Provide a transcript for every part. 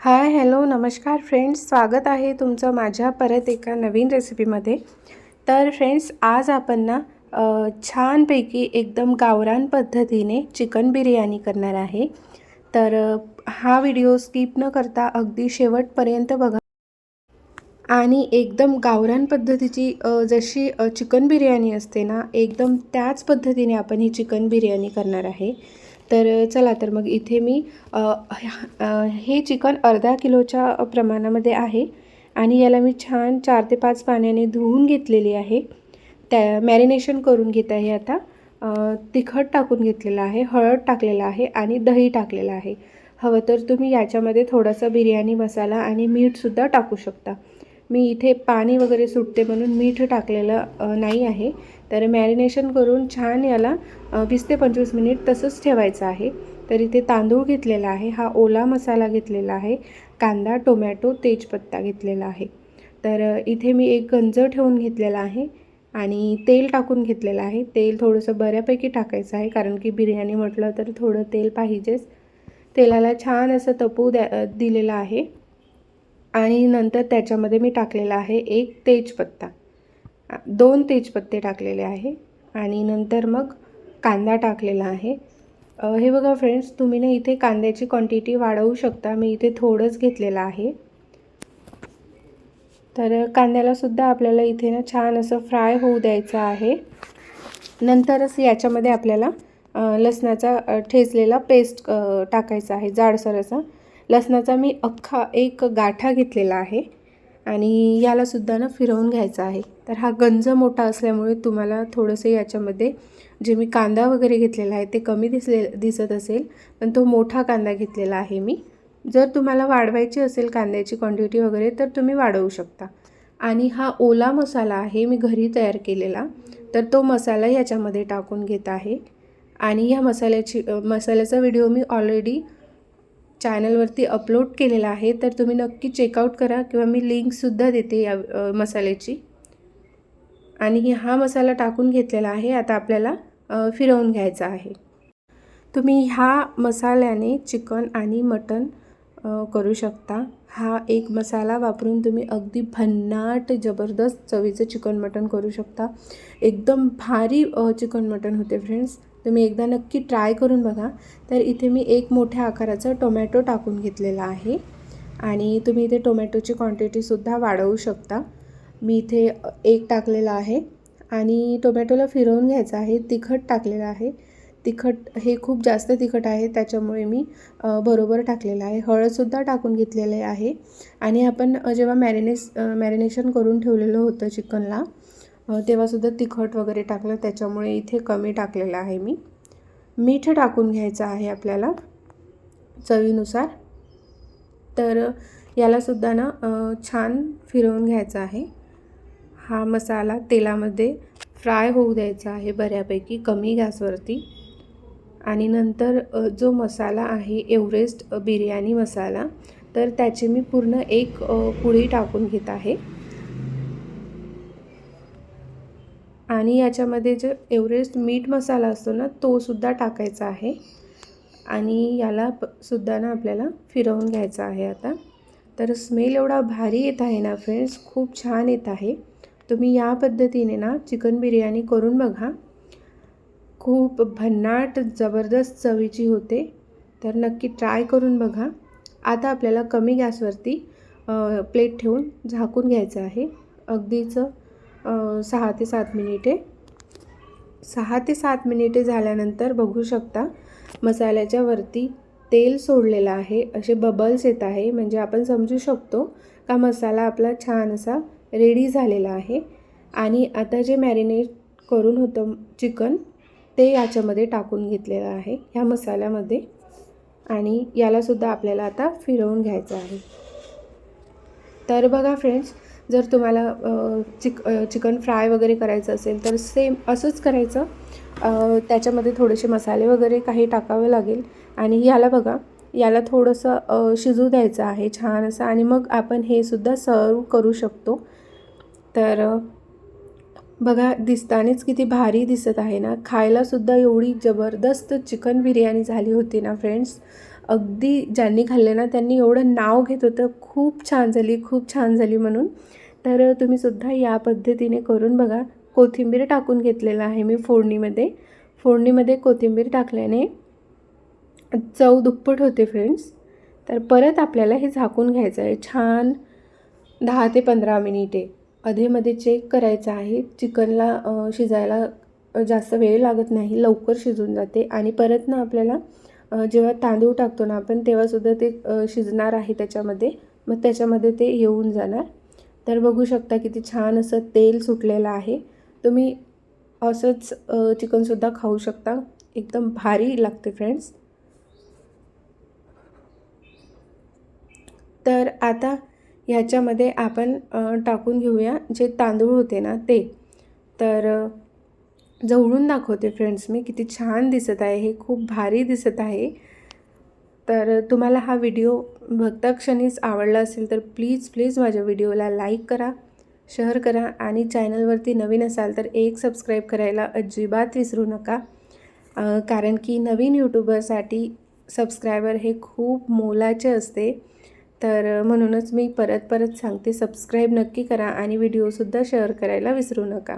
Hi hello नमस्कार friends. स्वागत आहे तुमचं माझ्या परत एका नवीन रेसिपीमध्ये. तर फ्रेंड्स आज आपण ना छानपैकी एकदम गावरान पद्धतीने चिकन बिर्याणी करणार आहे. तर हा व्हिडिओ स्किप न करता अगदी शेवटपर्यंत बघा. आणि एकदम गावरान पद्धतीची जशी चिकन बिर्याणी असते ना एकदम त्याच पद्धतीने आपण ही चिकन बिर्याणी करणार आहे. तर चला तर मग इथे मी हे चिकन अर्धा किलोच्या प्रमाणामध्ये आहे. आणि याला मी छान चार ते पाच पाण्याने धुवून घेतलेली आहे. त्या मॅरिनेशन करून घेत आहे आता. तिखट टाकून घेतलेलं आहे हळद टाकलेलं आहे आणि दही टाकलेलं आहे. हवं तर तुम्ही याच्यामध्ये थोडासा बिर्याणी मसाला आणि मीठसुद्धा टाकू शकता. मी इथे पाणी वगैरे सुटते म्हणून मीठ टाकलेलं नाही आहे. तर मॅरिनेशन करून छान याला वीस ते पंचवीस मिनिट तसंच ठेवायचं आहे. तर इथे तांदूळ घेतलेला आहे हा ओला मसाला घेतलेला आहे कांदा टोमॅटो तेजपत्ता घेतलेला आहे. तर इथे मी एक गंज ठेवून घेतलेला आहे आणि तेल टाकून घेतलेलं आहे. तेल थोडंसं बऱ्यापैकी टाकायचं आहे कारण की बिर्याणी म्हटलं तर थोडं तेल पाहिजेच. तेलाला छान असं तपू द्या दिलेलं आहे. आणि नंतर त्याच्यामध्ये मी टाकलेला आहे एक तेजपत्ता. दोन तेजपत्ते टाकलेले आहे आणि नंतर मग कांदा टाकलेला आहे. हे बघा फ्रेंड्स तुम्ही ना इथे कांद्याची क्वांटिटी वाढवू शकता. मी इथे थोडंच घेतलेलं आहे. तर कांद्याला सुद्धा आपल्याला इथे ना छान असं फ्राय होऊ द्यायचं आहे. नंतरच याच्यामध्ये आपल्याला लसणाचा ठेचलेला पेस्ट टाकायचा आहे जाडसर असा. लसणाचा मी अख्खा एक गाठा घेतलेला आहे. आणि याला सुद्धा ना फिरवून घ्यायचा आहे. तर हा गंज मोठा असल्यामुळे तुम्हाला थोडंसं याच्यामध्ये जे मी कांदा वगैरे घेतलेला आहे ते कमी दिसले दिसत असेल पण तो मोठा कांदा घेतलेला आहे मी. जर तुम्हाला वाढवायची असेल कांद्याची क्वांटिटी वगैरे तर तुम्ही वाढवू शकता. आणि हा ओला मसाला आहे मी घरी तयार केलेला. तर तो मसाला याच्यामध्ये टाकून घेत आहे. आणि ह्या मसाल्याची मसाल्याचा व्हिडिओ मी ऑलरेडी चॅनलवरती अपलोड केलेला आहे तर तुम्ही नक्की चेकआउट करा किंवा मी लिंकसुद्धा देते या मसाल्याची. आणि हा मसाला टाकून घेतलेला आहे आता आपल्याला फिरवून घ्यायचा आहे. तुम्ही ह्या मसाल्याने चिकन आणि मटन करू शकता. हा एक मसाला वापरून तुम्ही अगदी भन्नाट जबरदस्त चवीचं चिकन मटन करू शकता. एकदम भारी चिकन मटन होते फ्रेंड्स तुम्ही एकदा नक्की ट्राय करून बघा. तर इथे मी एक मोठ्या आकाराचा टोमॅटो टाकून घेतलेला आहे. आणि तुम्ही इथे टोमॅटोची क्वांटिटीसुद्धा वाढवू शकता. मी इथे एक टाकलेला आहे. आणि टोमॅटोला फिरवून घ्यायचं आहे. तिखट टाकलेलं आहे. तिखट हे खूप जास्त तिखट आहे. त्याच्यामुळे मी बरोबर टाकलेलं आहे. हळदसुद्धा टाकून घेतलेले आहे. आणि आपण जेव्हा मॅरिनेस मॅरिनेशन करून ठेवलेलं होतं चिकनला तेव्हासुद्धा तिखट वगैरे टाकलं. त्याच्यामुळे इथे कमी टाकलेलं आहे मी. मीठ टाकून घ्यायचं आहे आपल्याला चवीनुसार. तर यालासुद्धा ना छान फिरवून घ्यायचं आहे. हा मसाला तेलामध्ये फ्राय होऊ द्यायचा आहे बऱ्यापैकी कमी गॅसवरती. आणि नंतर जो मसाला आहे एव्हरेस्ट बिर्याणी मसाला तर त्याची मी पूर्ण एक पुडी टाकून घेत आहे. आणि याच्यामध्ये जो एव्हरेस्ट मीठ मसाला असतो ना तोसुद्धा टाकायचा आहे. आणि याला प सुद्धा ना आपल्याला फिरवून घ्यायचा आहे आता. तर स्मेल एवढा भारी येत आहे ना फ्रेंड्स खूप छान येत आहे. तुम्ही या पद्धतीने ना चिकन बिर्याणी करून बघा. खूप भन्नाट जबरदस्त चवीची होते. तर नक्की ट्राय करून बघा. आता आपल्याला कमी गॅसवरती प्लेट ठेवून झाकून घ्यायचं आहे. अगदीचं सहा ते सात मिनिटे. सहा ते सात मिनिटे झाल्यानंतर बघू शकता मसाल्याच्या वरती तेल सोडलेलं आहे. असे बबल्स येत आहे. म्हणजे आपण समजू शकतो का मसाला आपला छान असा रेडी झालेला आहे. आणि आता जे मॅरिनेट करून होतं चिकन ते याच्यामध्ये टाकून घेतलेलं आहे. ह्या मसाल्यामध्ये. आणि यालासुद्धा आपल्याला आता फिरवून घ्यायचं आहे. तर बघा फ्रेंड्स जर तुम्हाला चिक चिकन फ्राय वगैरे करायचं असेल तर सेम असंच करायचं. त्याच्यामध्ये थोडेसे मसाले वगैरे काही टाकावे लागेल. आणि याला बघा याला थोडंसं शिजू द्यायचं आहे छान असं. आणि मग आपण हे सुद्धा सर्व करू शकतो. तर बघा दिसतानेच किती भारी दिसत आहे ना. खायलासुद्धा एवढी जबरदस्त चिकन बिर्याणी झाली होती ना फ्रेंड्स. अगदी ज्यांनी खाल्ले ना त्यांनी एवढं नाव घेत होतं. खूप छान झाली खूप छान झाली म्हणून. तर तुम्ही सुद्धा या पद्धतीने करून बघा. कोथिंबीर टाकून घेतलेलं आहे मी फोडणीमध्ये. फोडणीमध्ये कोथिंबीर टाकल्याने चव दुप्पट होते फ्रेंड्स तर परत आपल्याला हे झाकून घ्यायचं आहे. छान दहा ते पंधरा मिनिटे अधेमध्ये चेक करायचं आहे. चिकनला शिजायला जास्त वेळ लागत नाही. लवकर शिजून जाते आणि परत ना आपल्याला जेव्हा तांदूळ टाकतो ना आपण तेव्हासुद्धा ते शिजणार आहे त्याच्यामध्ये. मग त्याच्यामध्ये ते येऊन जाणार. तर बघू शकता किती छान असं तेल सुटलेलं आहे. तुम्ही असंच चिकनसुद्धा खाऊ शकता. एकदम भारी लागते फ्रेंड्स तर आता ह्याच्यामध्ये आपण टाकून घेऊया जे तांदूळ होते ना ते. तर जवळून दाखवते फ्रेंड्स मी किती छान दिसत आहे हे खूप भारी दिसत आहे. तर तुम्हाला हा व्हिडिओ बघता क्षणीच आवडला असेल तर प्लीज प्लीज माझ्या व्हिडिओला लाईक करा शेअर करा आणि चॅनलवरती नवीन असाल तर एक सबस्क्राईब करायला अजिबात विसरू नका. कारण की नवीन यूट्यूबरसाठी सबस्क्रायबर हे खूप मोलाचे असते. तर म्हणूनच मी परत परत सांगते सबस्क्राईब नक्की करा आणि व्हिडिओसुद्धा शेअर करायला विसरू नका.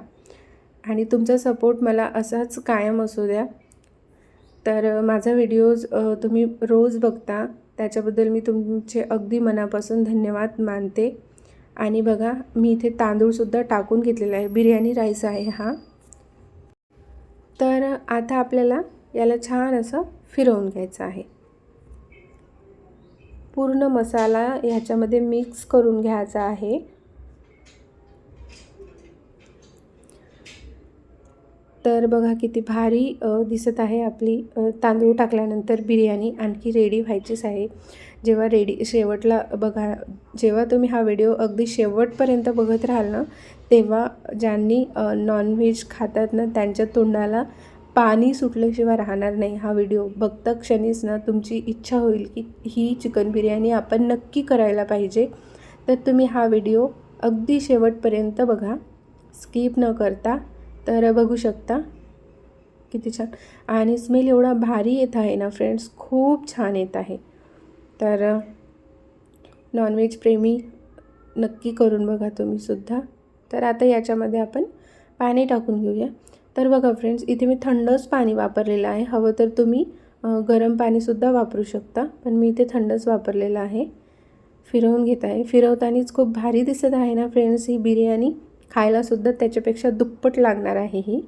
आणि तुमचा सपोर्ट मला असाच कायम असू द्या. तर माझा व्हिडिओज तुम्ही रोज बघता. त्याच्याबद्दल मी तुमचे अगदी मनापासून धन्यवाद मानते. आणि बघा मी इथे तांदूळसुद्धा टाकून घेतलेला आहे. बिर्याणी राईस आहे हा. तर आता आपल्याला याला छान असं फिरवून घ्यायचं आहे. पूर्ण मसाला ह्याच्यामध्ये मिक्स करून घ्यायचा आहे. तर बघा किती भारी दिसत आहे आपली तांदूळ टाकल्यानंतर बिर्याणी आणखी रेडी व्हायचीच आहे. जेव्हा रेडी शेवटला बघा जेव्हा तुम्ही हा व्हिडिओ अगदी शेवटपर्यंत बघत राहाल ना तेव्हा ज्यांनी नॉनव्हेज खातात ना त्यांच्या तोंडाला पाणी सुटल्याशिवाय राहणार नाही हा व्हिडिओ बघता क्षणीच ना तुमची इच्छा होईल की ही चिकन बिर्याणी आपण नक्की करायला पाहिजे. तर तुम्ही हा व्हिडिओ अगदी शेवटपर्यंत बघा. स्किप न करता तर बघू शकता. किती छान. आणि स्मेल एवढा भारी येत आहे ना फ्रेंड्स खूप छान येत आहे. तर नॉनव्हेज प्रेमी नक्की करून बघा तुम्हीसुद्धा तर आता याच्यामध्ये आपण पाणी टाकून घेऊया. तर बघा फ्रेंड्स इथे मी थंडच पाणी वापरलेलं आहे. हवं तर तुम्ही गरम पाणीसुद्धा वापरू शकता. पण मी इथे थंडच वापरलेलं आहे. फिरवून घेत आहे. फिरवतानाच खूप भारी दिसत आहे ना फ्रेंड्स ही बिर्याणी. खायलासुद्धा त्याच्यापेक्षा दुप्पट लागणार आहे ही.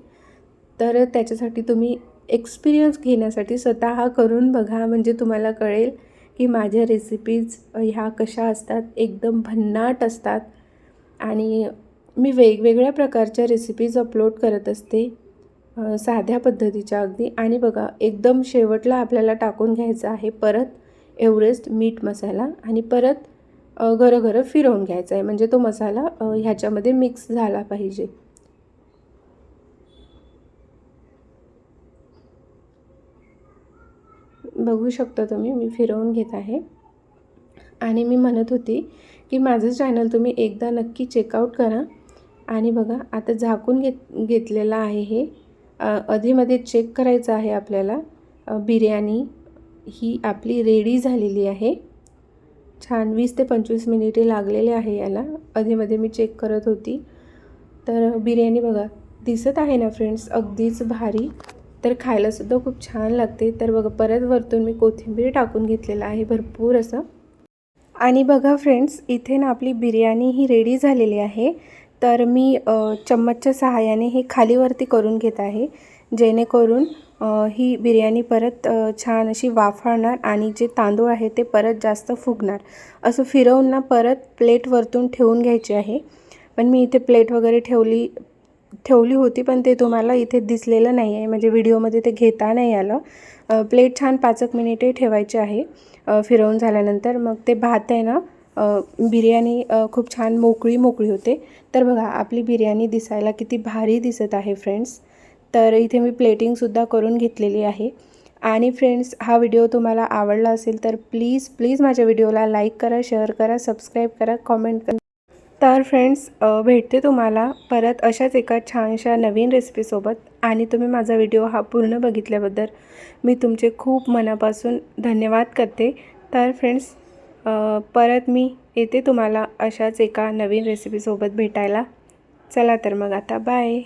तर त्याच्यासाठी तुम्ही एक्सपिरियन्स घेण्यासाठी स्वतः करून बघा. म्हणजे तुम्हाला कळेल की माझ्या रेसिपीज ह्या कशा असतात एकदम भन्नाट असतात. आणि मी वेगवेगळ्या प्रकारच्या रेसिपीज अपलोड करत असते साध्या पद्धतीच्या अगदी. आणि बघा एकदम शेवटला आपल्याला टाकून घ्यायचं आहे परत एव्हरेस्ट मीठ मसाला. आणि परत घरं घरं फिरवून घ्यायचं आहे म्हणजे तो मसाला ह्याच्यामध्ये मिक्स झाला पाहिजे. बघू शकता तुम्ही मी फिरवून घेत आहे. आणि मी म्हणत होती की माझं चॅनल तुम्ही एकदा नक्की चेकआउट करा. आणि बघा आता झाकून घेत घेतलेलं आहे हे. अधीमध्ये चेक करायचं आहे आपल्याला. बिर्याणी ही आपली रेडी झालेली आहे. छान वीस ते पंचवीस मिनिटे लागलेले आहे याला. अधेमध्ये मी चेक करत होती. तर बिर्याणी बघा दिसत आहे ना फ्रेंड्स अगदीच भारी. तर खायलासुद्धा खूप छान लागते. तर बघा परत वरतून मी कोथिंबीर टाकून घेतलेलं आहे भरपूर असं. आणि बघा फ्रेंड्स इथे ना आपली बिर्याणी ही रेडी झालेली आहे. तर मी चम्मचच्या सहाय्याने हे खालीवरती करून घेत आहे. जेणेकरून ही बिर्याणी परत छान अशी वाफाळणार आणि जे तांदूळ आहे ते परत जास्त फुगणार. असं फिरवून ना परत प्लेट वरतून ठेवून घ्यायची आहे. पण मी इथे प्लेट वगैरे ठेवली ठेवली होती पण ते तुम्हाला इथे दिसलेलं नाही आहे. म्हणजे व्हिडिओमध्ये ते घेता नाही आलं. प्लेट छान पाच एक मिनिटे ठेवायचे आहे. फिरवून झाल्यानंतर मग ते भात आहे ना बिर्याणी खूप छान मोकळी मोकळी होते. तर बघा आपली बिर्याणी दिसायला किती भारी दिसत आहे फ्रेंड्स तर इथे मी प्लेटिंगसुद्धा करून घेतलेली आहे. आणि फ्रेंड्स हा व्हिडिओ तुम्हाला आवडला असेल तर प्लीज प्लीज माझ्या व्हिडिओला लाईक करा शेअर करा सबस्क्राईब करा कॉमेंट करा. तर फ्रेंड्स भेटते तुम्हाला परत अशाच एका छानशा नवीन रेसिपीसोबत आणि तुम्ही माझा व्हिडिओ हा पूर्ण बघितल्याबद्दल मी तुमचे खूप मनापासून धन्यवाद करते. तर फ्रेंड्स परत मी येते तुम्हाला अशाच एका नवीन रेसिपीसोबत भेटायला. चला तर मग आता बाय